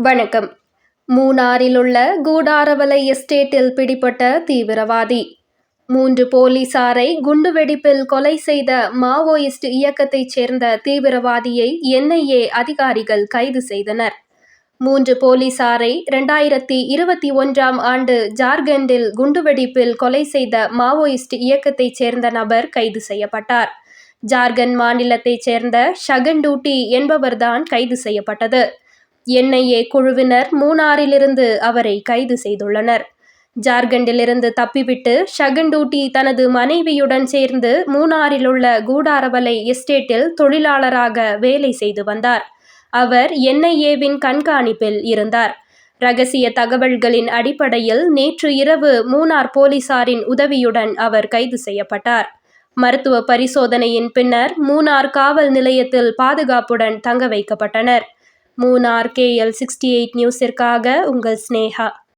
வணக்கம். மூணாறிலுள்ள கூடாரவலை எஸ்டேட்டில் பிடிபட்ட தீவிரவாதி. மூன்று போலீசாரை குண்டுவெடிப்பில் கொலை செய்த மாவோயிஸ்ட் இயக்கத்தைச் சேர்ந்த தீவிரவாதியை என்ஐஏ அதிகாரிகள் கைது செய்தனர். மூன்று போலீசாரை இரண்டாயிரத்தி இருபத்தி ஒன்றாம் ஆண்டு ஜார்க்கண்டில் குண்டுவெடிப்பில் கொலை செய்த மாவோயிஸ்ட் இயக்கத்தைச் சேர்ந்த நபர் கைது செய்யப்பட்டார். ஜார்க்கண்ட் மாநிலத்தைச் சேர்ந்த ஷகண்டூட்டி என்பவர்தான் கைது செய்யப்பட்டது. என்ஐஏ குழுவினர் மூணாறிலிருந்து அவரை கைது செய்துள்ளனர். ஜார்க்கண்டிலிருந்து தப்பிவிட்டு ஷகண்டூட்டி தனது மனைவியுடன் சேர்ந்து மூணாறில் உள்ள கூடாரவலை எஸ்டேட்டில் தொழிலாளராக வேலை செய்து வந்தார். அவர் என்ஐஏவின் கண்காணிப்பில் இருந்தார். ரகசிய தகவல்களின் அடிப்படையில் நேற்று இரவு மூணார் போலீசாரின் உதவியுடன் அவர் கைது செய்யப்பட்டார். மருத்துவ பரிசோதனையின் பின்னர் மூணார் காவல் நிலையத்தில் பாதுகாப்புடன் தங்க வைக்கப்பட்டனர். மூணார் கேஎல் சிக்ஸ்டி எயிட் நியூஸிற்காக உங்கள் ஸ்னேகா